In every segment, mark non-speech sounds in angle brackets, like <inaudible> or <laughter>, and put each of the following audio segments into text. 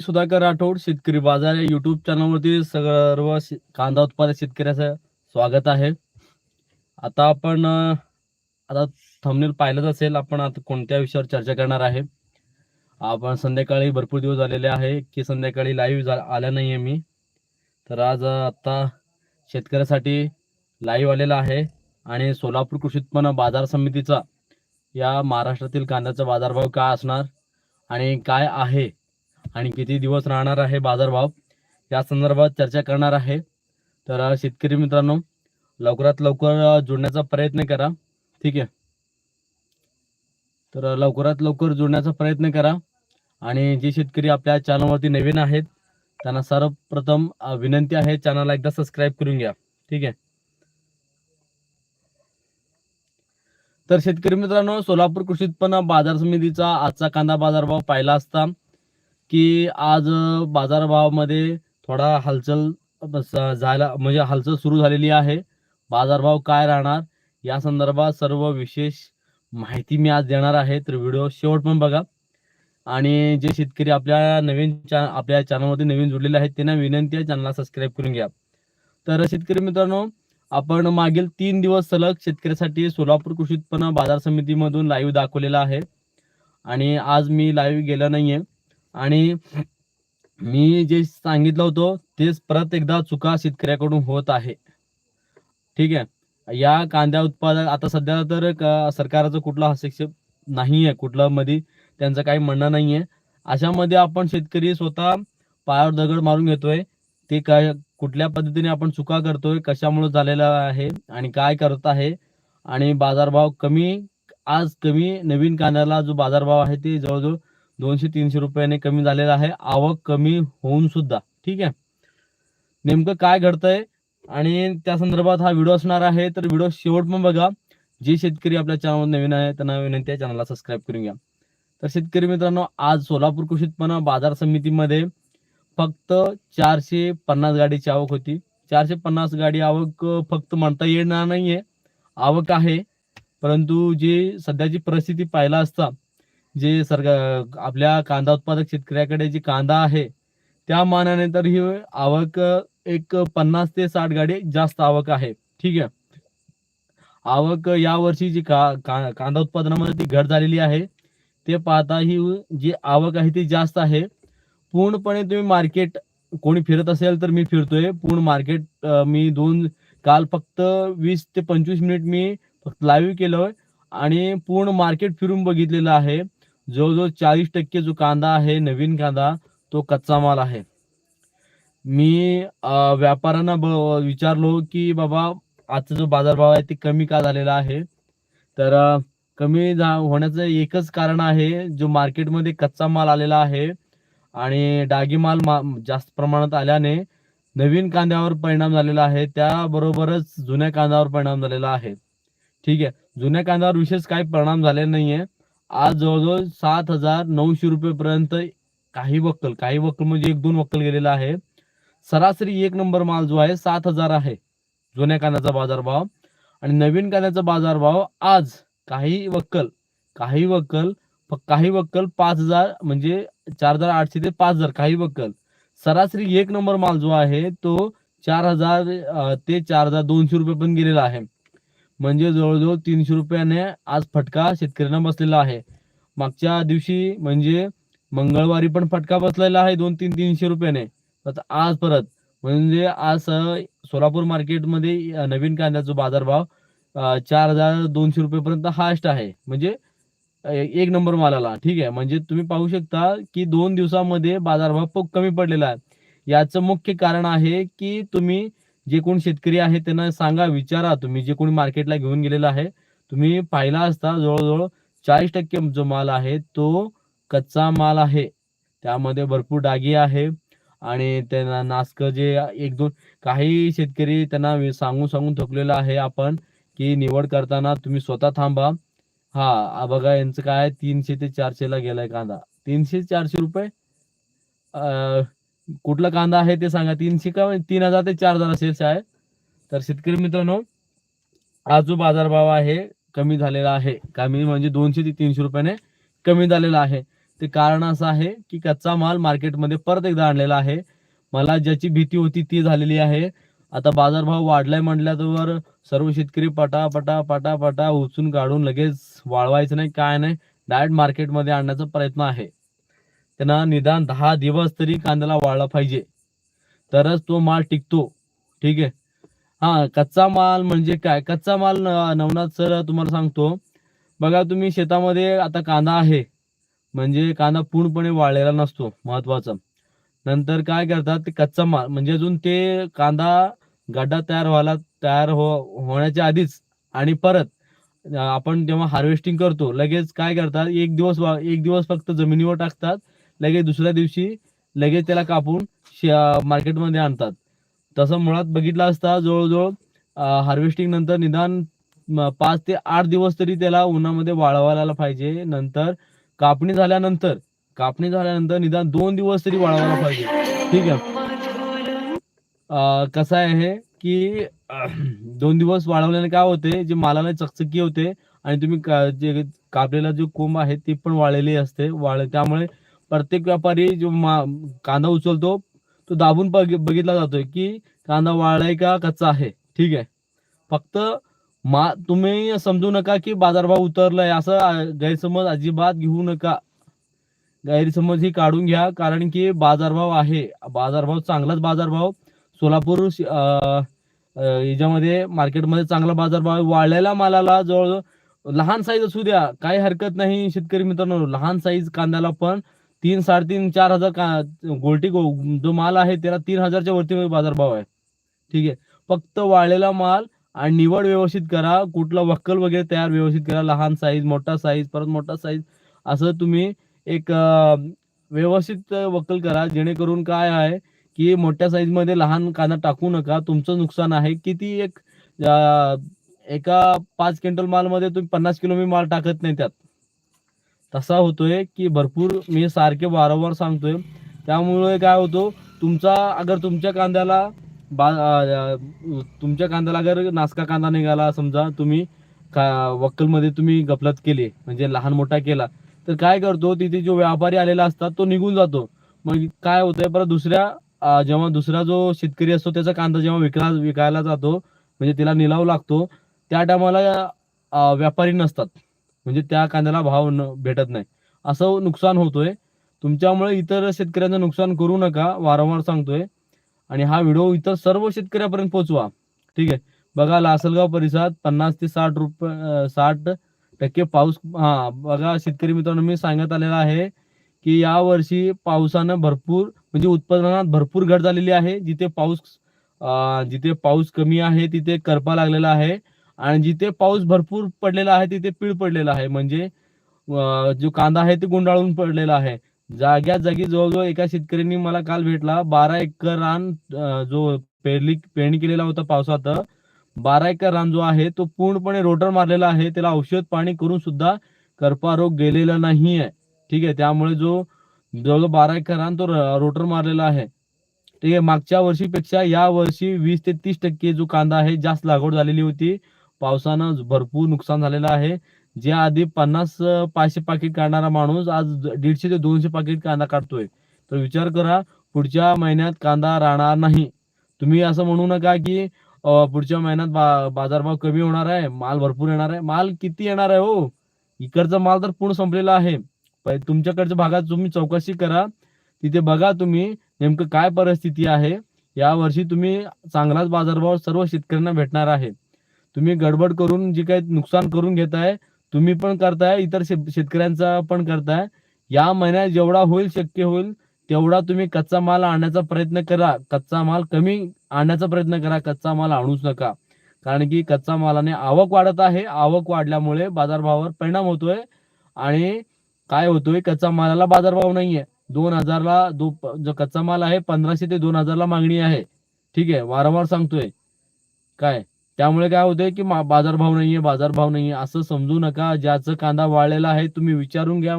सुधाकर राठोड शेतकरी बाजार या युट्यूब चॅनलवरती सर्व कांदा उत्पादक शेतकऱ्याचं स्वागत आहे. आता आपण आता थंबनेल पाहिलंच असेल आपण आता कोणत्या विषयावर चर्चा करणार आहे? आपण संध्याकाळी भरपूर दिवस झालेले आहे की संध्याकाळी लाईव्ह आल्या नाहीये मी. तर आज आता शेतकऱ्यासाठी लाईव्ह आलेला आहे आणि सोलापूर कृषी उत्पन्न बाजार समितीचा या महाराष्ट्रातील कांद्याचा बाजारभाव काय असणार आणि काय आहे? आणि किती दिवस राहणार आहे बाजारभाव या संदर्भात चर्चा करणार आहे. तर शेतकरी मित्रांनो लवकरात लवकर अ, जोडण्याचा प्रयत्न करा. ठीक आहे? तर लवकरात लवकर जोडण्याचा प्रयत्न करा. आणि जे शेतकरी आपल्या चॅनलवरती नवीन आहेत त्यांना सर्वप्रथम विनंती आहे चॅनलला एकदा सबस्क्राईब करून घ्या. ठीक आहे? तर शेतकरी मित्रांनो सोलापूर कृषी उत्पन्न बाजार समितीचा आजचा कांदा बाजारभाव पाहिला असता की आज बाजारभावामध्ये थोडा हालचाल जायला म्हणजे हालचाल सुरू झालेली आहे. बाजारभाव काय राहणार? या संदर्भात सर्व विशेष माहिती मी आज देणार आहे तर व्हिडिओ शेवट पण बघा. आणि जे शेतकरी आपल्या नवीन चा आपल्या चॅनलमध्ये नवीन जुडलेले आहेत त्यांना विनंती आहे चॅनलला सबस्क्राईब करून घ्या. तर शेतकरी मित्रांनो आपण मागील तीन दिवस सलग शेतकऱ्यासाठी सोलापूर कृषी उत्पन्न बाजार समितीमधून लाईव्ह दाखवलेला आहे. आणि आज मी लाईव्ह गेलो नाहीये. आणि मी जे सांगितलं होतं तेच परत एकदा चुका शेतकऱ्याकडून होत आहे. ठीक आहे? या कांद्या उत्पादक आता सध्या तर सरकारचा सरकारचं कुठला हस्तक्षेप नाही आहे कुठला मध्ये त्यांचं काही म्हणणं नाही आहे अशामध्ये आपण शेतकरी स्वतः पायावर दगड मारून घेतोय. ते काय कुठल्या पद्धतीने आपण चुका करतोय कशामुळे झालेला आहे आणि काय करत आहे आणि बाजारभाव कमी आज कमी नवीन कांद्याला जो बाजारभाव आहे ते जवळजवळ दोनशे तीनशे रुपयाने कमी झालेला आहे. आवक कमी होऊन सुद्धा. ठीक आहे? नेमकं काय घडतंय? आणि त्या संदर्भात हा व्हिडिओ असणार आहे. तर व्हिडिओ शेवट पण बघा. जे शेतकरी आपल्या चॅनलवर नवीन आहे त्यांना विनंती आहे चॅनलला सबस्क्राईब करून घ्या. तर शेतकरी मित्रांनो आज सोलापूर कृषी उत्पन्न बाजार समितीमध्ये फक्त चारशे पन्नास गाडीची आवक होती. चारशे पन्नास गाडी आवक फक्त म्हणता येणार नाहीये. आवक आहे. परंतु जी सध्याची परिस्थिती पाहिला असता जे सरकार आपल्या कांदा उत्पादक शेतकऱ्याकडे जी कांदा आहे त्या मानाने तर ही आवक एक पन्नास ते साठ गाडी जास्त आवक आहे. ठीक आहे? आवक या वर्षी जी का, का कांदा उत्पादनामध्ये ती घट झालेली आहे ते पाहता ही जी आवक आहे ती जास्त आहे. पूर्णपणे तुम्ही मार्केट कोणी फिरत असेल तर मी फिरतोय. पूर्ण मार्केट मी दोन काल फक्त वीस ते पंचवीस मिनिट मी फक्त लाईव्ह केलोय. आणि पूर्ण मार्केट फिरून बघितलेलं आहे. जवळजवळ चाळीस टक्के जो कांदा आहे नवीन कांदा तो कच्चा माल आहे. मी व्यापाऱ्यांना ब- विचारलो की बाबा आजचा जो बाजारभाव आहे ते कमी का झालेला आहे? तर कमी होण्याचं एकच कारण आहे जो मार्केटमध्ये कच्चा माल आलेला आहे आणि डागी माल मा- जास्त प्रमाणात आल्याने नवीन कांद्यावर परिणाम झालेला आहे. त्याबरोबरच जुन्या कांद्यावर परिणाम झालेला आहे. ठीक आहे. जुन्या कांद्यावर विशेष काही परिणाम झालेला नाहीये. आज जवळजवळ सात हजार नऊशे रुपये पर्यंत काही वक्कल काही वक्कल म्हणजे एक दोन वक्कल गेलेला आहे. सरासरी एक नंबर माल जो आहे सात हजार आहे. जुन्या कांद्याचा बाजारभाव आणि नवीन कांद्याचा बाजारभाव आज काही वक्कल काही वक्कल काही वक्कल पाच हजार म्हणजे चार हजार आठशे ते पाच हजार काही वक्कल. सरासरी एक नंबर माल जो आहे तो चार हजार ते चार हजार दोनशे रुपये पण गेलेला आहे. म्हणजे जवळजवळ तीनशे रुपयाने आज फटका शेतकऱ्यांना बसलेला आहे. मागच्या दिवशी म्हणजे मंगळवारी पण फटका बसलेला आहे दोन तीन तीनशे रुपयाने. आज परत म्हणजे आज सोलापूर मार्केटमध्ये नवीन कांद्याचा बाजारभाव चार हजार दोनशे रुपयेपर्यंत हायस्ट आहे. म्हणजे एक नंबर मालाला. ठीक आहे? म्हणजे तुम्ही पाहू शकता की दोन दिवसामध्ये बाजारभाव खूप कमी पडलेला आहे. याचं मुख्य कारण आहे की तुम्ही जे कोण शेतकरी आहे त्यांना सांगा विचारा. तुम्ही जे कोणी मार्केटला घेऊन गेलेला आहे तुम्ही पाहिला असता जवळजवळ चाळीस टक्के जो माल आहे तो कच्चा माल आहे. त्यामध्ये भरपूर डागी आहे आणि त्यांना नास्क जे एक दोन काही शेतकरी त्यांना सांगून सांगून थकलेलं आहे आपण की निवड करताना तुम्ही स्वतः थांबा. हा बघा यांचं काय आहे, तीनशे ते चारशे ला गेलाय कांदा. तीनशे चारशे रुपये? कुठला कांदा आहे ते सांगा. तीनशे का तीन हजार ते चार हजार असेल आहे तर शेतकरी मित्रांनो आज जो बाजारभाव आहे कमी झालेला आहे. कमी म्हणजे दोनशे ते तीनशे रुपयाने कमी झालेला आहे. ते कारण असं आहे की कच्चा माल मार्केटमध्ये परत एकदा आणलेला आहे. मला ज्याची भीती होती ती झालेली आहे. आता बाजारभाव वाढलाय म्हटल्यावर सर्व शेतकरी पटा पटा पटा पटा उचून काढून लगेच वाळवायचं नाही काय नाही. डायरेक्ट मार्केटमध्ये आणण्याचा प्रयत्न आहे. त्यांना निदान दहा दिवस तरी कांद्याला वाळला पाहिजे. तरच तो माल टिकतो. ठीक आहे? हा कच्चा माल म्हणजे काय? कच्चा माल नवनाथ सर तुम्हाला सांगतो. बघा तुम्ही शेतामध्ये आता कांदा आहे. म्हणजे कांदा पूर्णपणे वाळलेला नसतो. महत्त्वाचा. नंतर काय करतात ते कच्चा माल म्हणजे अजून ते कांदा गड्डा तयार व्हायला तयार हो होण्याच्या आधीच आणि परत आपण जेव्हा हार्वेस्टिंग करतो लगेच काय करतात एक दिवस एक दिवस फक्त जमिनीवर टाकतात. लगेच दुसऱ्या दिवशी लगेच त्याला कापून शे- मार्केटमध्ये आणतात. तसं मुळात बघितलं असता जवळजवळ हार्वेस्टिंग नंतर निदान पाच ते आठ दिवस तरी त्याला उन्हामध्ये वाळवायला पाहिजे. नंतर कापणी झाल्यानंतर कापणी झाल्यानंतर निदान दोन दिवस तरी वाळवायला पाहिजे. ठीक आहे. कसं आहे की दोन दिवस वाळवल्याने काय होते जे मालाला चकचकी होते आणि तुम्ही का- जे कापलेला जो कोंब आहे ती पण वाळलेली असते. वाळ त्यामुळे प्रत्येक व्यापारी जो मा कांदा उचलतो तो दाबून बघितला जातोय की कांदा वाळलाय का कच्चा आहे. ठीक आहे. फक्त मा तुम्ही समजू नका की बाजारभाव उतरलाय. असं गैरसमज अजिबात घेऊ नका. गैरसमज ही काढून घ्या. कारण की बाजारभाव आहे. बाजारभाव चांगलाच बाजारभाव. सोलापूर अं, याच्यामध्ये मार्केटमध्ये चांगला बाजारभाव आहे. वाळलेल्या मालाला जवळ लहान साईज असू द्या. काही हरकत नाही शेतकरी मित्रांनो. लहान साईज कांद्याला पण तीन साडेतीन चार हजार का गोल्टी गो- जो माल आहे त्याला तीन हजारच्या वरती बाजारभाव आहे. ठीक आहे. फक्त वाळलेला माल आणि निवड व्यवस्थित करा. कुठला वक्कल वगैरे तयार व्यवस्थित करा. लहान साईज मोठा साईज परत मोठा साईज असं तुम्ही एक व्यवस्थित वक्कल करा. जेणेकरून काय आहे की मोठ्या साईजमध्ये लहान कांदा टाकू नका. तुमचं नुकसान आहे. किती एक एका पाच क्विंटल मालमध्ये तुम्ही पन्नास किलो मी माल टाकत नाही त्यात. तसा होतोय की भरपूर मी सारखे वारंवार सांगतोय. त्यामुळे काय होतो तुमचा अगर तुमच्या कांद्याला बा तुमच्या कांद्याला अगर नासका कांदा निघाला समजा तुम्ही का वक्कलमध्ये तुम्ही गफलत केली म्हणजे लहान मोठा केला तर काय करतो तिथे जो व्यापारी आलेला असतात तो निघून जातो. मग काय होतंय परत दुसऱ्या जेव्हा दुसरा जो शेतकरी असतो त्याचा कांदा जेव्हा विकला विकायला जातो म्हणजे तिला निलाव लागतो त्या टायमाला व्यापारी नसतात. म्हणजे त्या कांद्याला भाव न भेटत नाही. असं नुकसान होतोय. तुमच्यामुळे इतर शेतकऱ्यांचं नुकसान करू नका वारंवार सांगतोय. आणि हा व्हिडिओ इतर सर्व शेतकऱ्यापर्यंत पोहोचवा. ठीक आहे? बघा लासलगाव परिसरात पन्नास ते साठ रुपये साठ टक्के पाऊस हा बघा शेतकरी मित्रांनो मी सांगत आलेला आहे की या वर्षी पावसानं भरपूर म्हणजे उत्पादनात भरपूर घट झालेली आहे. जिथे पाऊस जिथे पाऊस कमी आहे तिथे करपा लागलेला आहे. आणि जिथे पाऊस भरपूर पडलेला आहे तिथे पीळ पडलेला आहे. म्हणजे जो कांदा आहे ते गुंडाळून पडलेला आहे. जाग्या जागी जवळजवळ एका शेतकऱ्यांनी मला काल भेटला. बारा एकर रान जो पेरली पेरणी केलेला होता पावसात बारा एकर रान जो आहे तो पूर्णपणे रोटर मारलेला आहे. त्याला औषध पाणी करून सुद्धा करपा रोग गेलेला नाही आहे ठीक आहे? त्यामुळे जो जवळजवळ बारा एकर रान तो रोटर मारलेला आहे. ठीक आहे? मागच्या वर्षीपेक्षा या वर्षी वीस ते तीस टक्के जो कांदा आहे जास्त लागवड झालेली होती. पावसानं भरपूर नुकसान झालेलं आहे. जे आधी पन्नास पाचशे पाकिट काढणारा माणूस आज दीडशे ते दोनशे पाकिट कांदा काढतोय. तर विचार करा पुढच्या महिन्यात कांदा राहणार नाही. तुम्ही असं म्हणू नका की पुढच्या महिन्यात बा बाजारभाव कमी होणार आहे माल भरपूर येणार आहे. माल किती येणार आहे हो? इकडचा माल तर पूर्ण संपलेला आहे. तुमच्याकडच्या भागात तुम्ही चौकशी करा. तिथे बघा तुम्ही नेमकं काय परिस्थिती आहे. या वर्षी तुम्ही चांगलाच बाजारभाव सर्व शेतकऱ्यांना भेटणार आहे. तुम्ही गडबड करून जे काही नुकसान करून घेताय तुम्ही पण करताय इतर शेत- शेतकऱ्यांचा पण करताय. या महिन्यात जेवढा होईल शक्य होईल तेवढा तुम्ही कच्चा माल आणण्याचा प्रयत्न करा. कच्चा माल कमी आणण्याचा प्रयत्न करा. कच्चा माल आणूच नका. कारण की कच्चा मालाने आवक वाढत आहे. आवक वाढल्यामुळे बाजारभावावर परिणाम होतोय. आणि काय होतोय? कच्चा मालाला बाजारभाव नाहीये. दोन हजारला दो जो कच्चा माल आहे पंधराशे ते दोन हजारला मागणी आहे. ठीक आहे? वारंवार सांगतोय. काय? त्यामुळे काय होतंय की मा- बाजारभाव नाहीये बाजारभाव नाहीये. असं समजू नका. ज्याचं कांदा वाळलेला आहे तुम्ही विचारून घ्या.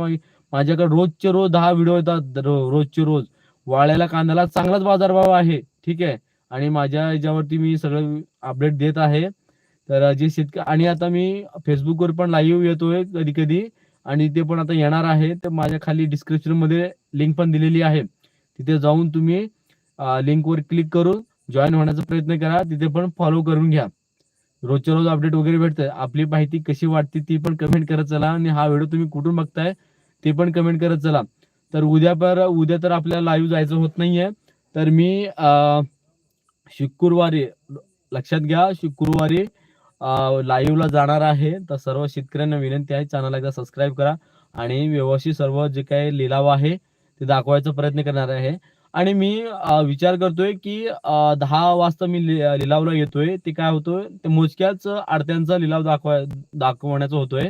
माझ्याकडे रोजचे रोज दहा व्हिडिओ येतात रो- रोजचे रोज. वाळलेला कांद्याला चांगलाच बाजारभाव आहे ठीक आहे? आणि माझ्या याच्यावरती मी सगळं अपडेट देत आहे. तर जे शेतकरी आणि आता मी फेसबुकवर पण लाईव्ह येतोय कधी कधी आणि ते पण आता येणार आहे. तर माझ्या खाली डिस्क्रिप्शनमध्ये लिंक पण दिलेली आहे. तिथे जाऊन तुम्ही लिंकवर क्लिक करून जॉईन होण्याचा प्रयत्न करा. तिथे पण फॉलो करून घ्या. रोजच्या रोज अपडेट वगैरे भेटतं आपली माहिती कशी वाटते ती पण कमेंट करत चला आणि हा व्हिडिओ तुम्ही कुठून बघताय ते पण कमेंट करत चला. तर उद्या पर उद्या तर आपल्याला लाईव्ह जायचं होत नाहीये. तर मी अं, शुक्रवारी लक्षात घ्या शुक्रवारी लाईव्हला जाणार आहे. तर सर्व शेतकऱ्यांना विनंती आहे चॅनलला एकदा सबस्क्राईब करा. आणि व्यवस्थित सर्व जे काही लिलाव आहे ते दाखवायचा प्रयत्न करणार आहे. आणि मी विचार करतोय की दहा वाजता मी लि- लिलावला येतोय. ते काय होतोय? ते मोजक्याच आडत्यांचा लिलाव दाखवाय दाखवण्याचा होतोय.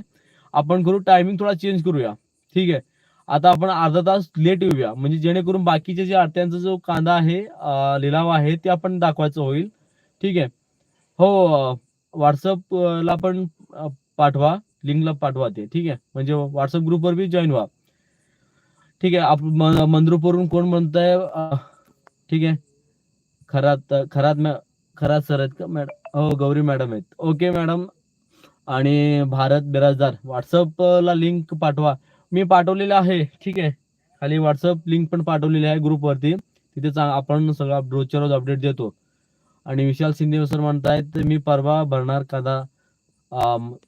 आपण करू टायमिंग थोडा चेंज करूया. ठीक आहे? आता आपण अर्धा तास लेट येऊया. म्हणजे जेणेकरून बाकीचे जे आडत्यांचा जो कांदा आहे लिलाव आहे ते आपण दाखवायचं होईल. ठीक आहे? हो व्हॉट्सअपला पण पाठवा. लिंकला पाठवा ते. ठीक आहे? म्हणजे व्हॉट्सअप ग्रुपवर बी जॉईन व्हा. ठीक आहे आप म- मंद्रुपवरून कोण म्हणताय? ठीक आहे. खरात खरात मॅ खरात सर आहेत का? मॅडम हो गौरी मॅडम आहेत. Okay madam. आणि भारत बिराजदार. व्हॉट्सअपला लिंक पाठवा. मी पाठवलेलं आहे. ठीक आहे. खाली व्हॉट्सअप लिंक पण पाठवलेली आहे ग्रुपवरती. तिथे आपण सगळं रोजच्या रोज अपडेट देतो. आणि विशाल शिंदे सर म्हणतायत मी परवा भरणार कादा.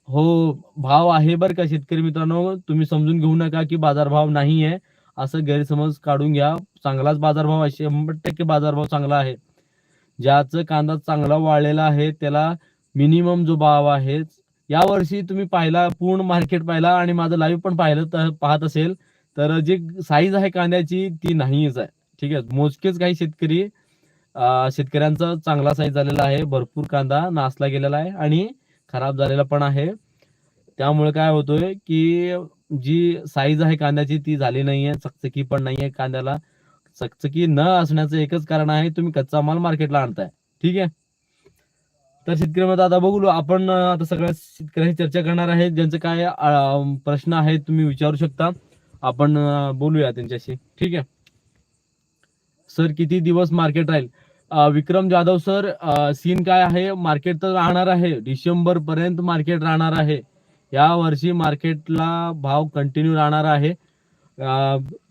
हो भाव आहे बरं का शेतकरी मित्रांनो? तुम्ही समजून घेऊ नका की बाजारभाव नाही आहे असं गैरसमज काढून घ्या. चांगलाच बाजारभाव आहे. शंभर टक्के बाजारभाव चांगला आहे. ज्याचं कांदा चांगला वाळलेला आहे त्याला मिनिमम जो भाव आहे या वर्षी तुम्ही पाहिला पूर्ण मार्केट पाहिला आणि माझं लाईव्ह पण पाहिलं तर पाहत असेल तर जी साईज आहे कांद्याची ती नाहीच आहे. ठीक आहे? मोजकेच काही शेतकरी शेतकऱ्यांचा चांगला साईज झालेला आहे. भरपूर कांदा नासला गेलेला आहे आणि खराब झालेला पण आहे. त्यामुळे काय होतोय की जी साईज आहे कांद्याची ती झाली नाहीये चकचकी पण नाहीये कांद्याला. चकचकी न असण्याचं एकच कारण आहे तुम्ही कच्चा माल मार्केटला आणताय. ठीक आहे? तर शेतकऱ्यांमध्ये आता बघू आपण आता सगळ्या शेतकऱ्यांशी चर्चा करणार आहे. ज्यांचे काय प्रश्न आहेत तुम्ही विचारू शकता. आपण बोलूया त्यांच्याशी. ठीक आहे? सर किती दिवस मार्केट राहील? विक्रम जाधव सर सीन काय आहे? मार्केट तर राहणार आहे. डिसेंबर पर्यंत मार्केट राहणार आहे. या वर्षी मार्केटला भाव कंटिन्यू राहणार आहे.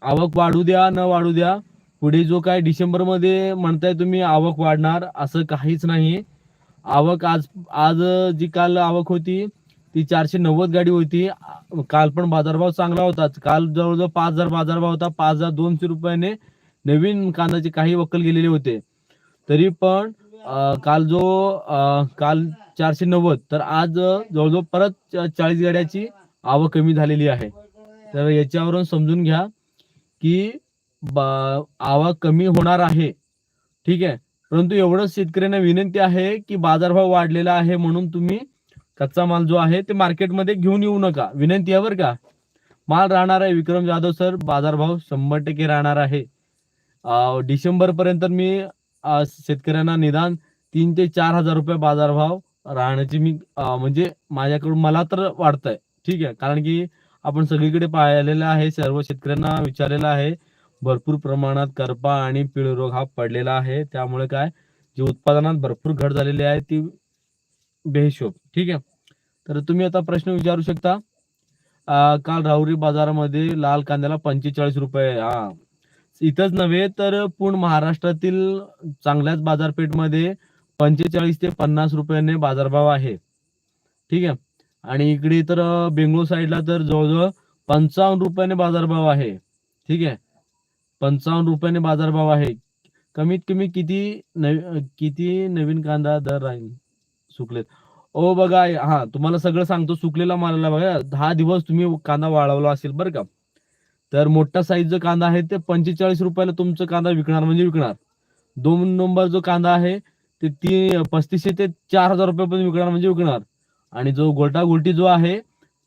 आवक वाढू द्या न वाढू द्या. पुढे जो काय डिसेंबरमध्ये म्हणताय तुम्ही आवक वाढणार असं काहीच नाही आवक आज आज जी काल आवक होती ती चारशे नव्वद गाडी होती. काल पण बाजारभाव चांगला होता. काल जवळजवळ पाच हजार बाजारभाव होता. पाच हजार दोनशे रुपयाने नवीन कांद्याचे काही वक्कल गेलेले होते. तरी पण काल जो आ, काल चारशे नव्वद. तर आज जवळजवळ परत चाळीस गाड्याची आवक कमी झालेली आहे. तर याच्यावरून समजून घ्या की आवक कमी होणार आहे. ठीक आहे? परंतु एवढंच शेतकऱ्यांना विनंती आहे की बाजारभाव वाढलेला आहे म्हणून तुम्ही कच्चा माल जो आहे ते मार्केटमध्ये घेऊन येऊ नका. विनंती आहे बरं का? माल राहणार आहे. विक्रम जाधव सर बाजारभाव शंभर टक्के राहणार आहे. डिसेंबर पर्यंत मी शेतकऱ्यांना निदान तीन ते चार हजार रुपये बाजारभाव राहण्याची मी म्हणजे माझ्याकडून मला तर वाटतंय. ठीक आहे. कारण की आपण सगळीकडे पाहिलेलं आहे सर्व शेतकऱ्यांना विचारलेलं आहे भरपूर प्रमाणात करपा आणि पिळ रोग हा पडलेला आहे. त्यामुळे काय जे उत्पादनात भरपूर घट झालेली आहे ती बेहिशोब. ठीक आहे. तर तुम्ही आता प्रश्न विचारू शकता. काल राहुरी बाजारामध्ये लाल कांद्याला पंचेचाळीस रुपये हा. इथंच नव्हे तर पूर्ण महाराष्ट्रातील चांगल्याच बाजारपेठमध्ये पंचेचाळीस ते पन्नास रुपयाने बाजारभाव आहे. ठीक आहे? आणि इकडे तर बेंगळूर बेंगलोर साईडला तर जवळजवळ पंचावन्न रुपयाने बाजारभाव आहे. ठीक आहे? पंचावन्न रुपयाने बाजारभाव आहे. कमीत कमी किती नवी किती नवीन कांदा दर राहील? सुकलेत. ओ बघा हा तुम्हाला सगळं सांगतो. सुकलेला मालाला बघा. दहा दिवस तुम्ही कांदा वाळवला असेल बरं का? तर मोठा साईजचा कांदा आहे ते पंचेचाळीस रुपयाला तुमचं कांदा विकणार म्हणजे विकणार. दोन नंबर जो कांदा आहे ते ती पस्तीसशे ते चार हजार रुपयापर्यंत विकणार म्हणजे विकणार. आणि जो गोल्टा जो आहे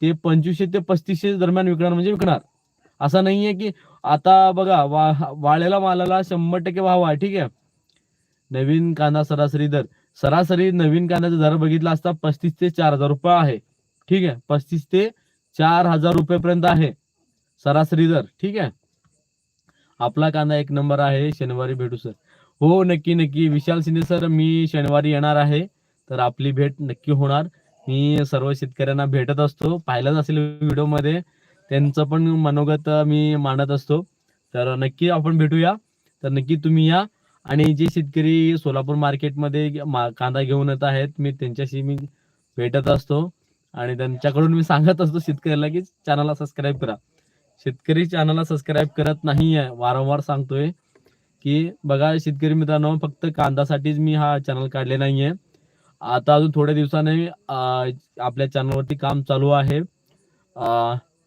ते पंचवीसशे ते पस्तीसशे दरम्यान विकणार म्हणजे विकणार. असं नाहीये की आता बघा वा मालाला शंभर टक्के भाव आहे ठीक आहे. नवीन कांदा सरासरी दर. सरासरी नवीन कांद्याचा दर बघितला असता पस्तीस ते चार हजार रुपये आहे. ठीक आहे पस्तीस ते चार हजार रुपयेपर्यंत आहे सरासरी दर ठीक आहे. आपला कांदा एक नंबर आहे शनिवारी भेटू सर. हो नक्की नक्की. विशाल शिंदे सर मी शनिवारी येणार आहे. तर आपली भेट नक्की होणार. मी सर्व शेतकऱ्यांना भेटत असतो. पाहिलंच असेल व्हिडिओमध्ये त्यांचं पण मनोगत मी मांडत असतो. तर नक्की आपण भेटूया. तर नक्की तुम्ही या. आणि जे शेतकरी सोलापूर मार्केटमध्ये कांदा घेऊन येत आहेत मी त्यांच्याशी मी भेटत असतो. आणि त्यांच्याकडून मी सांगत असतो शेतकऱ्याला की चॅनलला सबस्क्राईब करा. शेतकरी चॅनलला सबस्क्राईब करत नाहीये वारंवार सांगतोय. की बघा शेतकरी मित्रांनो फक्त कांदासाठीच मी हा चॅनल काढले नाहीये. आता अजून थोड्या दिवसाने आपल्या चॅनलवरती काम चालू आहे.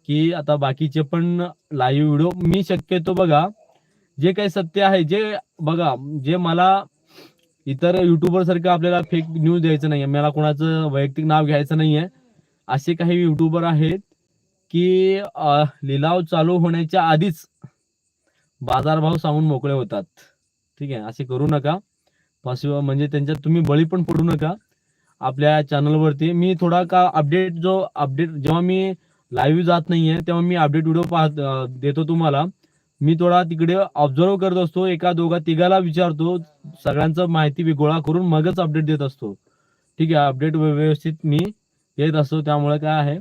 की आता बाकीचे पण लाईव्ह व्हिडिओ मी शक्यतो बघा जे काही सत्य आहे जे बघा जे मला इतर युट्यूबर सारखं आपल्याला फेक न्यूज द्यायचं नाहीये मला कोणाचं वैयक्तिक नाव घ्यायचं नाहीये असे काही युट्यूबर आहेत की लिलाव चालू होण्याच्या आधीच बाजारभाव सांगून मोकळे होतात. ठीक आहे? असे करू नका. पॉसिबल म्हणजे त्यांच्यात तुम्ही बळी पण पडू नका. आपल्या चॅनलवरती मी थोडा का अपडेट जो अपडेट जेव्हा मी लाईव्ह जात नाहीये तेव्हा मी अपडेट व्हिडिओ पाहत देतो तुम्हाला. मी थोडा तिकडे ऑब्झर्व करत असतो. एका दोघा तिघाला विचारतो. सगळ्यांचं माहिती गोळा करून मगच अपडेट देत असतो. ठीक आहे? अपडेट व्यवस्थित मी येत असतो. त्यामुळे काय आहे?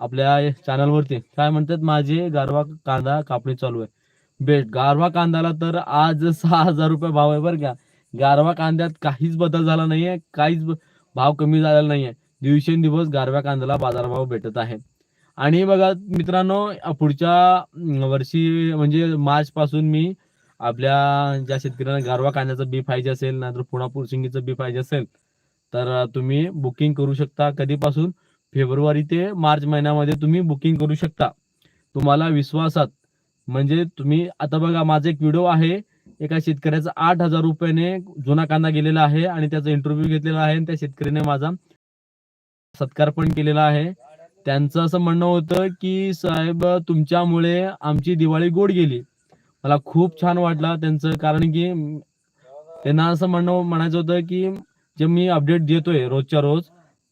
आपल्या चॅनलवरती काय म्हणतात? माझे गारवा कांदा कापणी चालू आहे. बेस्ट. गारवा कांद्याला तर आज <laughs> सहा हजार रुपये भाव आहे बरं का. गारवा कांद्यात काहीच बदल झाला नाहीये. काहीच भाव कमी झालेला नाहीये. दिवसेंदिवस गारव्या कांद्याला बाजारभाव भेटत आहे. आणि बघा मित्रांनो पुढच्या वर्षी म्हणजे मार्च पासून मी आपल्या ज्या शेतकऱ्यांना गारवा कांद्याचं बी पाहिजे असेल नाहीतर पुणा पुरशिंगीचं बी पाहिजे असेल तर तुम्ही बुकिंग करू शकता कधीपासून? फेब्रुवारी ते मार्च महिन्यामध्ये तुम्ही बुकिंग करू शकता. तुम्हाला विश्वासात म्हणजे तुम्ही आता बघा माझा एक व्हिडिओ आहे. एका शेतकऱ्याचा आठ हजार रुपयाने जुना कांदा गेलेला आहे आणि त्याचा इंटरव्ह्यू घेतलेला आहे आणि त्या शेतकऱ्याने माझा सत्कार पण केलेला आहे. त्यांचं असं म्हणणं होतं की साहेब तुमच्यामुळे आमची दिवाळी गोड गेली. मला खूप छान वाटलं त्यांचं कारण की त्यांना असं म्हणणं म्हणायचं होतं की जे मी अपडेट देतोय रोजच्या रोज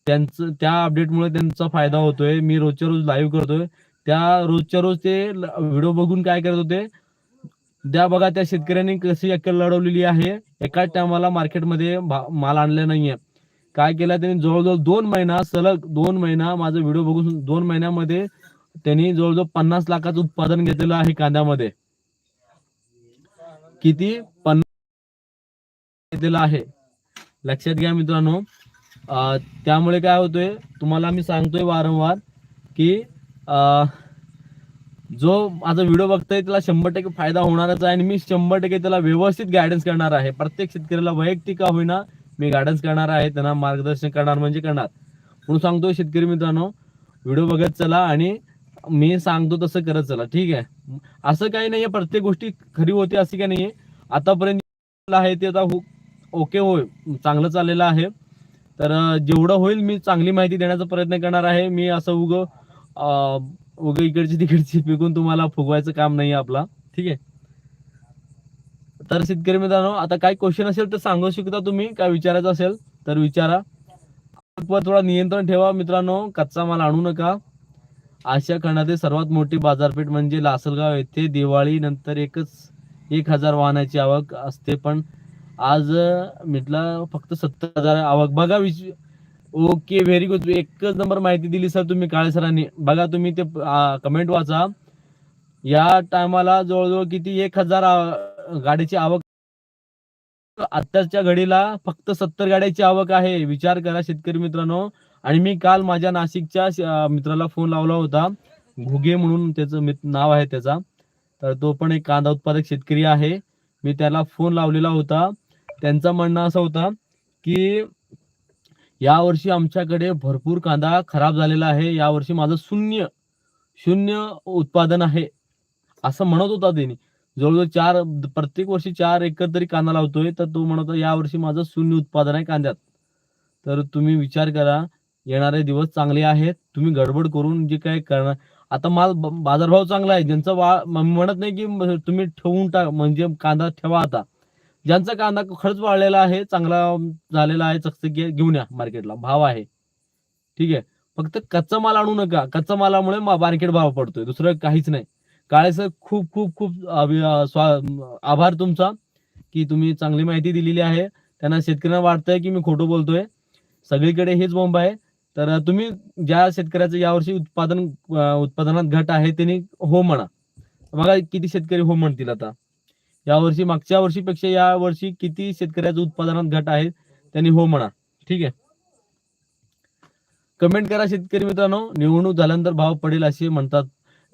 त्यांचं त्या अपडेटमुळे त्यांचा फायदा होतोय. मी रोजच्या रोज लाईव्ह करतोय. त्या रोजच्या रोज ते व्हिडिओ बघून काय करत होते? त्या बघा त्या शेतकऱ्यांनी कशी अक्कल लढवलेली आहे. एकाच टायमाला मार्केटमध्ये माल आणला नाहीये. काय केलं त्यांनी जवळजवळ दोन महिना सलग दोन महिना माझा व्हिडिओ बघून दोन महिन्यामध्ये त्यांनी जवळजवळ पन्नास लाखाचं उत्पादन घेतलेलं आहे कांद्यामध्ये. किती? पन्नास घेतलेलं आहे. लक्षात घ्या मित्रांनो. त्यामुळे काय होतोय तुम्हाला मी सांगतोय वारंवार की जो माझा व्हिडिओ बघतोय त्याला शंभर टक्के फायदा होणारच आहे आणि मी शंभर टक्के त्याला व्यवस्थित गायडन्स करणार आहे. प्रत्येक शेतकऱ्याला वैयक्तिक का होईना मी गायडन्स करणार आहे त्यांना मार्गदर्शन करणार म्हणजे करणार. म्हणून सांगतो शेतकरी मित्रांनो व्हिडिओ बघत चला आणि मी सांगतो तसं करत चला ठीक आहे? असं काही नाहीये प्रत्येक गोष्टी खरी होते अशी काही नाहीये. आतापर्यंत आहे ते आता हो- ओके होय चांगलं चाललेलं आहे. तर जेवढं होईल मी चांगली माहिती देण्याचा प्रयत्न करणार आहे. मी असं उग उग इकडची तिकडची पिकून तुम्हाला फुगवायचं काम नाही आपला. ठीक आहे? तर शेतकरी मित्रांनो आता काय क्वेश्चन असेल तर सांगू शकता तुम्ही. काय विचारायचं असेल तर विचारा. थोडा नियंत्रण ठेवा मित्रांनो. कच्चा माल आणू नका. आशिया खंडातील सर्वात मोठी बाजारपेठ म्हणजे लासलगाव येथे दिवाळी नंतर एकच एक हजार वाहनाची आवक असते. पण आज म्हटलं फक्त सत्तर हजार आवक. बघा विच ओके व्हेरी गुड एकच नंबर माहिती दिली सर तुम्ही काळे सरांनी. बघा तुम्ही ते कमेंट वाचा. या टायमाला जवळजवळ किती? एक हजार गाडीची आवक. आत्ताच्या घडीला फक्त सत्तर गाड्याची आवक आहे. विचार करा शेतकरी मित्रांनो. आणि मी काल माझ्या नाशिकच्या मित्राला फोन लावला होता. घुगे म्हणून त्याचं नाव आहे त्याचा. तर तो पण एक कांदा उत्पादक शेतकरी आहे. मी त्याला फोन लावलेला होता. त्यांचं म्हणणं असं होता की यावर्षी आमच्याकडे भरपूर कांदा खराब झालेला आहे. यावर्षी माझं शून्य शून्य उत्पादन आहे. असं म्हणत होता त्यांनी. जवळजवळ चार प्रत्येक वर्षी चार एकर तरी कांदा लावतोय. तर तो म्हणत होता यावर्षी माझं शून्य उत्पादन आहे कांद्यात. तर तुम्ही विचार करा येणारे दिवस चांगले आहेत. तुम्ही गडबड करून जे काय करणार. आता माल बाजारभाव चांगला आहे. ज्यांचा वा म्हणत नाही की तुम्ही ठेवून टाक म्हणजे कांदा ठेवा आता. ज्यांचा कांदा खर्च वाढलेला आहे चांगला झालेला आहे चकचकी घेऊन या मार्केटला भाव आहे. ठीक आहे. फक्त कच्चा माल आणू नका. कच्चा मालामुळे मार्केट भाव पडतोय. दुसरं काहीच नाही. काळे सर खूप खूप खूप आभार तुमचा की तुम्ही चांगली माहिती दिलेली आहे. त्यांना शेतकऱ्यांना वाटतंय की मी खोटं बोलतोय. सगळीकडे हेच बोंब आहे. तर तुम्ही ज्या शेतकऱ्याचं यावर्षी उत्पादन उत्पादनात घट आहे त्यांनी हो म्हणा. बघा किती शेतकरी हो म्हणतील आता. यावर्षी मागच्या वर्षीपेक्षा या वर्षी किती शेतकऱ्याचं उत्पादनात घट आहे त्यांनी हो म्हणा. ठीक आहे? कमेंट करा शेतकरी मित्रांनो निवडणूक झाल्यानंतर भाव पडेल असे म्हणतात.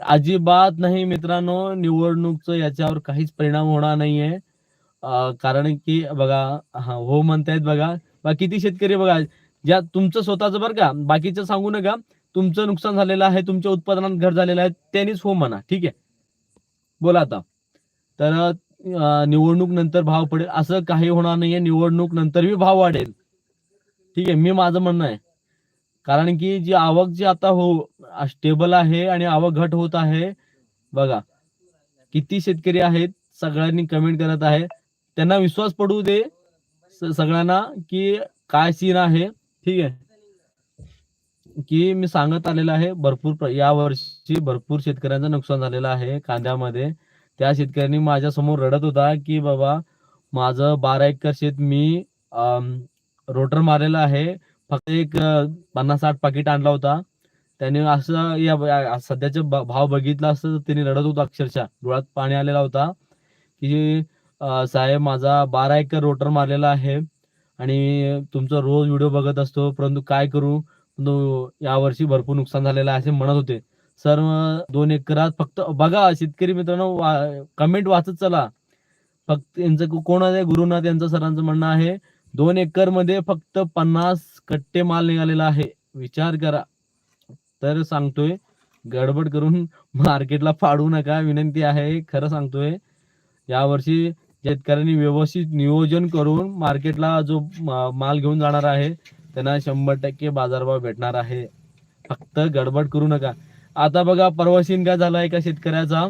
अजिबात नाही मित्रांनो निवडणूकचं याच्यावर काहीच परिणाम होणार नाहीये. कारण की बघा हा हो म्हणतायत बघा. बा किती शेतकरी बघा ज्या तुमचं स्वतःचं बरं का बाकीचं सांगू नका. तुमचं नुकसान झालेलं आहे तुमच्या उत्पादनात घट झालेलं आहे त्यांनीच हो म्हणा. ठीक आहे? बोला आता. तर निवडणूक नंतर भाव पडेल. असं काही होणार नाहीये. निवडणूक नंतर बी भाव वाढेल. ठीक आहे. मी माझं म्हणणं आहे. कारण की जी आवक जी आता हो स्टेबल आहे आणि आवक घट होत आहे बघा. किती शेतकरी आहेत सगळ्यांनी कमेंट करत आहे. त्यांना विश्वास पडू दे सगळ्यांना की काय सीन आहे. ठीक आहे. की मी सांगत आलेलं आहे भरपूर या वर्षी भरपूर शेतकऱ्यांचं नुकसान झालेलं आहे कांद्यामध्ये. त्या शेतकऱ्यांनी माझ्यासमोर रडत होता की बाबा माझं बारा एकर शेत मी रोटर मारलेलं आहे. फक्त एक पन्नास साठ पाकिट आणला होता. त्याने असं या सध्याचा भाव बघितला असतं त्याने रडत होता अक्षरशः. डोळ्यात पाणी आलेला होता की साहेब माझा बारा एकर रोटर मारलेला आहे आणि तुमचा रोज व्हिडिओ बघत असतो परंतु काय करू? या यावर्षी भरपूर नुकसान झालेलं आहे असे म्हणत होते. सर दोन एकरात फक्त बघा शेतकरी मित्रांनो कमेंट वाचत चला. फक्त यांचं कोण आहे? गुरुनाथ यांचं सरांचं म्हणणं आहे दोन एकरमध्ये फक्त पन्नास कट्टे माल निघालेला आहे. विचार करा. तर सांगतोय गडबड करून मार्केटला फाडू नका विनंती आहे खरं सांगतोय. यावर्षी शेतकऱ्यांनी व्यवस्थित नियोजन करून मार्केटला जो माल घेऊन जाणार आहे त्यांना शंभर टक्के बाजारभाव भेटणार आहे. फक्त गडबड करू नका. आता बघा परवाशीन काय झाला एका शेतकऱ्याचा.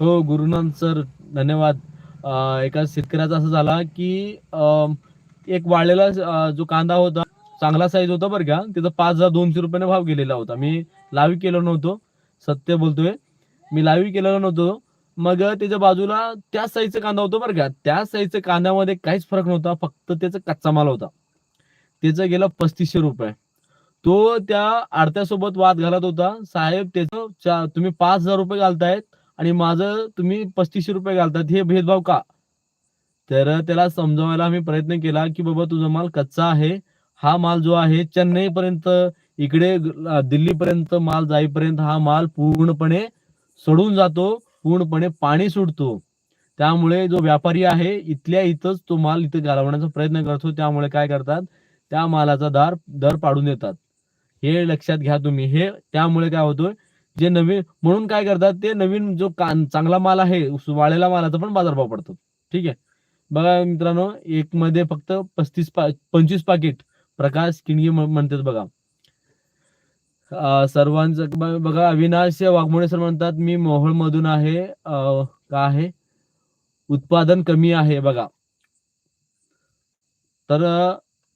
हो गुरुनाथ सर धन्यवाद. एका शेतकऱ्याचा असं झाला की अं, एक वाळलेला जो कांदा होता चांगला साईज होता बरं का त्याचा पाच हजार दोनशे रुपयाने भाव गेलेला होता. मी लावी केलो नव्हतो सत्य बोलतोय. मी लावी केलेलो नव्हतो. मग त्याच्या बाजूला त्याच साईजचा कांदा होतो बरं का. त्याच साईजच्या कांद्यामध्ये काहीच फरक नव्हता फक्त त्याचा कच्चा माल होता. त्याचं गेला पस्तीसशे रुपये. तो त्या आडत्यासोबत वाद घालत होता. साहेब त्याचं तुम्ही पाच हजार रुपये घालतायत आणि माझं तुम्ही पस्तीसशे रुपये घालतात हे भेदभाव का? तर त्याला समजावायला आम्ही प्रयत्न केला की बाबा तुझा माल कच्चा आहे. हा माल जो आहे चेन्नई पर्यंत इकडे दिल्ली पर्यंत माल जाईपर्यंत हा माल पूर्णपणे सोडून जातो पूर्णपणे पाणी सुटतो. त्यामुळे जो व्यापारी आहे इथल्या इथंच तो माल इथे घालवण्याचा प्रयत्न करतो. त्यामुळे काय करतात? त्या मालाचा दार दर पाडून देतात. हे लक्षात घ्या तुम्ही. हे त्यामुळे काय होतोय जे नवीन म्हणून काय करतात ते नवीन जो कान चांगला माल आहे वाळलेला मालाचा पण बाजारभाव पडतो. ठीक आहे? बघा मित्रांनो एक मध्ये फक्त पस्तीस पा पंचवीस पाकिट प्रकाश किणगी म्हणतात बघा. सर्वांच सर्वांचं बघा अविनाश वाघमोडे सर म्हणतात मी मोहोळ मधून आहे का आहे? उत्पादन कमी आहे. बघा. तर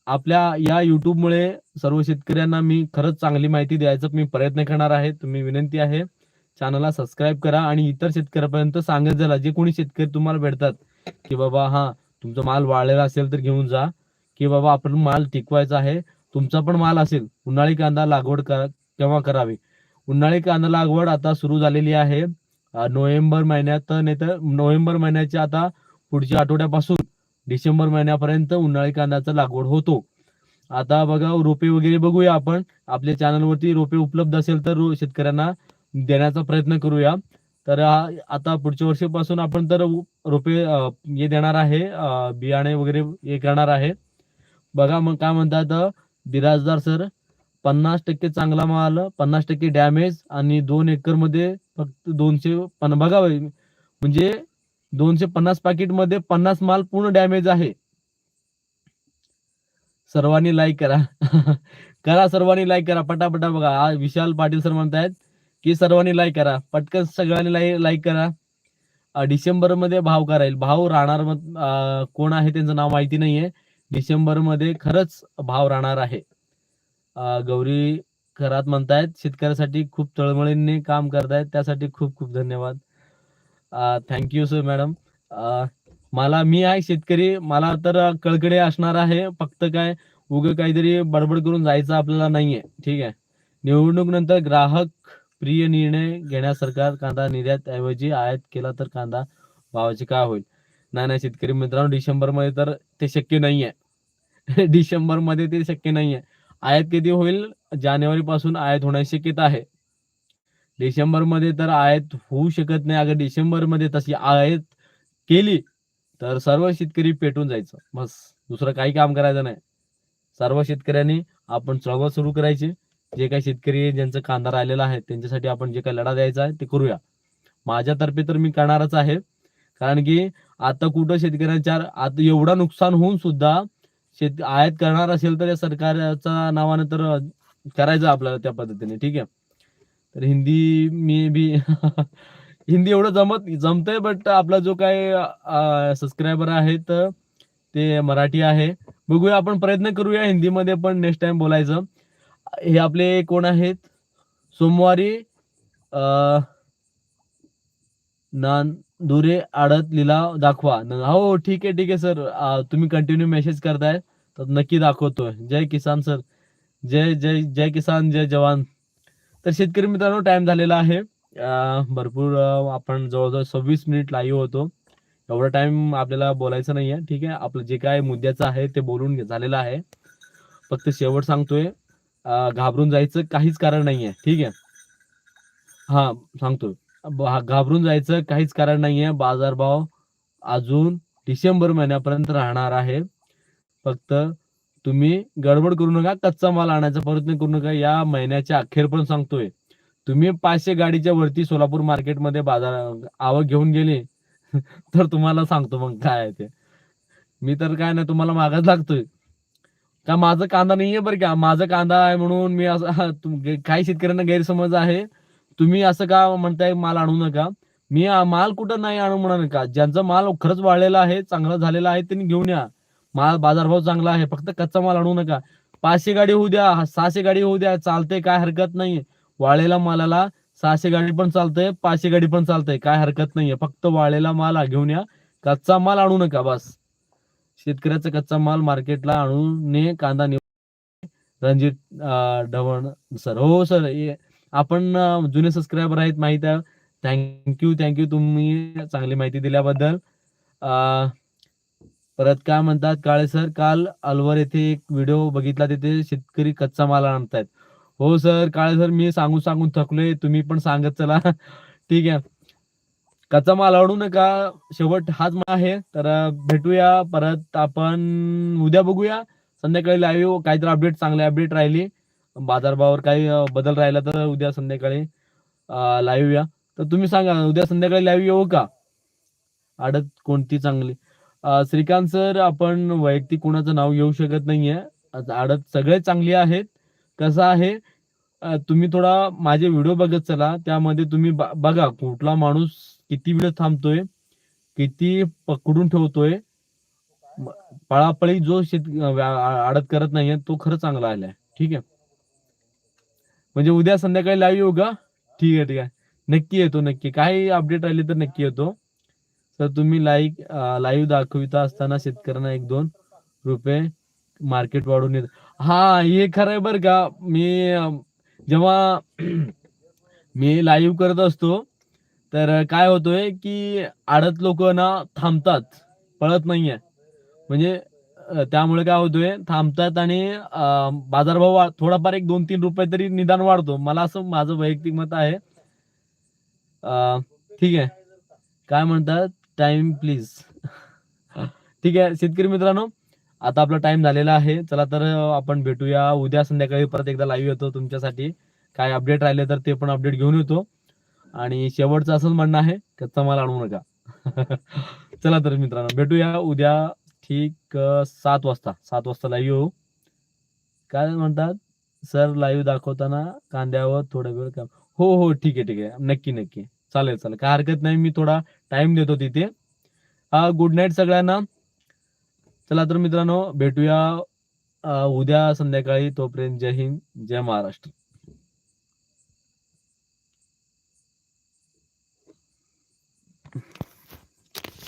आपल्या या युट्यूबमुळे सर्व शेतकऱ्यांना मी खरंच चांगली माहिती द्यायचा मी प्रयत्न करणार आहे. तुम्ही विनंती आहे. चॅनलला सबस्क्राईब करा आणि इतर शेतकऱ्यापर्यंत सांगत झाला जे कोणी शेतकरी तुम्हाला भेटतात. की बाबा हा तुमचा माल वाळलेला असेल तर घेऊन जा. की बाबा आपण माल टिकवायचा आहे तुमचा पण माल असेल उन्हाळी कांदा लागवड करा केव्हा करावी? उन्हाळी कांदा लागवड आता सुरू झालेली आहे. नोव्हेंबर महिन्यात नाही तर नोव्हेंबर महिन्याच्या आता पुढच्या आठवड्यापासून डिसेंबर महिन्यापर्यंत उन्हाळी कांद्याचा लागवड होतो. आता बघा रोपे वगैरे बघूया आपण. आपल्या चॅनलवरती रोपे उपलब्ध असेल तर शेतकऱ्यांना देण्याचा प्रयत्न करूया. तर आता पुढच्या वर्षीपासून आपण तर रोपे हे देणार आहे. बियाणे वगैरे हे करणार आहे. बघा मग काय म्हणतात बिराजदार सर पन्नास टक्के चांगला माल पन्नास टक्के डॅमेज आणि दोन एकरमध्ये फक्त दोनशे पन बघा म्हणजे दोनशे पन्नास पाकिटमध्ये पन्नास माल पूर्ण डॅमेज आहे. सर्वांनी लाईक करा. <laughs> करा सर्वांनी लाईक करा. पटापटा बघा. विशाल पाटील सर म्हणतायत की सर्वांनी लाईक करा. पटकन सगळ्यांनी लाईक लाईक करा. डिसेंबरमध्ये भाव करायला. भाव राहणार कोण आहे त्यांचं नाव माहिती नाहीये. डिसेंबरमध्ये खरंच भाव राहणार आहे. गौरी खरात म्हणतायत शेतकऱ्यासाठी खूप तळमळीने काम करतायत. त्यासाठी खूप खूप धन्यवाद. थँक्यू सर मॅडम मला मी आहे शेतकरी. मला तर कळकडे असणार आहे. फक्त काय उग काहीतरी बडबड करून जायचं आपल्याला नाहीये. ठीक आहे? निवडणूक नंतर ग्राहक प्रिय निर्णय घेण्यास सरकार कांदा निर्यात ऐवजी आयात केला तर कांदा भावाचे काय होईल? नाही नाही शेतकरी मित्रांनो डिसेंबरमध्ये तर ते शक्य नाहीये. <laughs> डिसेंबरमध्ये ते शक्य नाहीये. आयात कधी होईल? जानेवारी पासून आयात होण्याची शक्यता आहे. डिसेंबरमध्ये तर आयात होऊ शकत नाही. अगर डिसेंबरमध्ये तशी आयात केली तर सर्व शेतकरी पेटून जायचं. बस दुसरं काही काम करायचं नाही. सर्व शेतकऱ्यांनी आपण चळवळ सुरू करायची. जे काही शेतकरी ज्यांचं कांदा राहिलेला आहे त्यांच्यासाठी आपण जे काही लढा द्यायचा आहे ते करूया. माझ्यातर्फे तर मी करणारच आहे. कारण की आता कुठं शेतकऱ्यांच्या आता एवढं नुकसान होऊन सुद्धा शेत आयात करणार असेल तर या सरकारच्या नावानं तर करायचं आपल्याला त्या पद्धतीने. ठीक आहे? तर हिंदी मी बी <laughs> हिंदी एवढं जमत जमतंय बट आपला जो काय सबस्क्रायबर आहेत ते मराठी आहे. बघूया आपण प्रयत्न करूया हिंदीमध्ये पण नेक्स्ट टाइम बोलायचं. हे आपले कोण आहेत? सोमवारी अ नांदुरे आडत लिलाव दाखवा. हो ठीक आहे ठीक आहे सर तुम्ही कंटिन्यू मेसेज करताय तर नक्की दाखवतोय. जय किसान सर जय जय जय किसान जय जवान. तर शेतकरी मित्रांनो टाइम झालेला आहे. भरपूर आपण जवळजवळ सव्वीस मिनिट लाईव्ह होतो. एवढा टाइम आपल्याला बोलायचं नाहीये ठीक आहे? आपलं जे काय मुद्द्याचं आहे ते बोलून घे- झालेलं आहे. फक्त शेवट सांगतोय घाबरून जायचं काहीच कारण नाहीये ठीक आहे? हा सांगतो घाबरून जायचं काहीच कारण नाहीये. बाजारभाव अजून डिसेंबर महिन्यापर्यंत राहणार आहे. फक्त तुम्ही गडबड करू नका कच्चा माल आणायचा प्रयत्न करू नका. या महिन्याच्या अखेर पण सांगतोय. तुम्ही पाचशे गाडीच्या वरती सोलापूर मार्केटमध्ये बाजार आवक घेऊन गेले <laughs> तर तुम्हाला सांगतो मग काय आहे ते. मी तर काय नाही तुम्हाला मागाच लागतोय. का माझा कांदा नाहीये बरं का? माझा कांदा आहे म्हणून मी असं काही शेतकऱ्यांना गैरसमज आहे. तुम्ही असं का म्हणताय माल आणू नका? मी माल कुठं नाही आणू म्हणा नका ज्यांचा माल खरंच वाढलेला आहे चांगला झालेला आहे त्यांनी घेऊन या. माल बाजारभाव चांगला आहे. फक्त कच्चा माल आणू नका. पाचशे गाडी होऊ द्या सहाशे गाडी होऊ द्या चालते काय हरकत नाही वाळलेला मालाला सहाशे गाडी पण चालतंय पाचशे गाडी पण चालतंय काय हरकत नाहीये. फक्त वाळलेला माल घेऊन या. कच्चा माल आणू नका बस. शेतकऱ्याचा कच्चा माल मार्केटला आणून ने कांदा ने रणजित ढवण सर. हो सर. आपण जुने सबस्क्रायबर आहेत माहीत आहे. थँक्यू थँक्यू तुम्ही चांगली माहिती दिल्याबद्दल. अं, परत काय म्हणतात काळे सर काल अलवर येथे एक व्हिडिओ बघितला तिथे शेतकरी कच्चा माल आणतायत. हो सर काळे सर मी सांगून सांगून थकलोय तुम्ही पण सांगत चला. <laughs> ठीक आहे. कच्चा माल आवडू नका शेवट हाच माल आहे. तर भेटूया परत आपण उद्या बघूया. संध्याकाळी लाईव्ह काहीतरी अपडेट चांगले अपडेट राहिली. बाजारभावावर काही बदल राहिला तर उद्या संध्याकाळी लाईव्ह या तर तुम्ही सांगा उद्या संध्याकाळी लाईव्ह येऊ का? आडत कोणती चांगली? श्रीकांत सर आपण वैयक्तिक कोणाचं नाव घेऊ शकत नाहीये. आडत सगळे चांगले आहेत. कसं आहे? तुम्ही थोडा माझे व्हिडिओ बघत चला. त्यामध्ये तुम्ही बघा कुठला माणूस किती वेळ थांबतोय किती पकडून ठेवतोय. पळापळी जो शेत आडत करत नाहीये तो खरं चांगला आलाय. ठीक आहे? म्हणजे उद्या संध्याकाळी लाईव्ह येऊ का? ठीक आहे ठीक आहे. नक्की येतो नक्की. काही अपडेट आले तर नक्की येतो. तर तुम्ही लाईक लाईव्ह दाखविता असताना शेतकऱ्यांना एक दोन रुपये मार्केट वाढून येत. हा हे खरं आहे बरं का. मी जेव्हा <clears throat> मी लाईव्ह करत असतो तर काय होतोय की आडत लोक ना थांबतात पळत नाहीये. म्हणजे त्यामुळे काय होतोय थांबतात आणि बाजारभाव थोडाफार एक दोन तीन रुपये तरी निदान वाढतो. मला असं माझं वैयक्तिक मत आहे. ठीक आहे. काय म्हणतात? टाइम प्लीज ठीक आहे शेतकरी मित्रांनो आता आपला टाइम झालेला आहे. चला तर आपण भेटूया. उद्या संध्याकाळी परत एकदा लाईव्ह येतो तुमच्यासाठी. काय अपडेट राहिले तर ते पण अपडेट घेऊन येतो. आणि शेवटचं असंच म्हणणं आहे कच्चा माल आणू नका. <laughs> चला तर मित्रांनो भेटूया उद्या ठीक सात वाजता. सात वाजता लाईव्ह येऊ. काय म्हणतात? सर लाईव्ह दाखवताना कांद्यावर थोडा वेळ काम हो हो ठीक आहे ठीक आहे. नक्की नक्की. चालेल चालेल. काय हरकत नाही मी थोडा टाइम देतो तिथे. गुड नाईट सगळ्यांना. चला तर मित्रांनो भेटूया उद्या संध्याकाळी. तोपर्यंत जय हिंद जय महाराष्ट्र.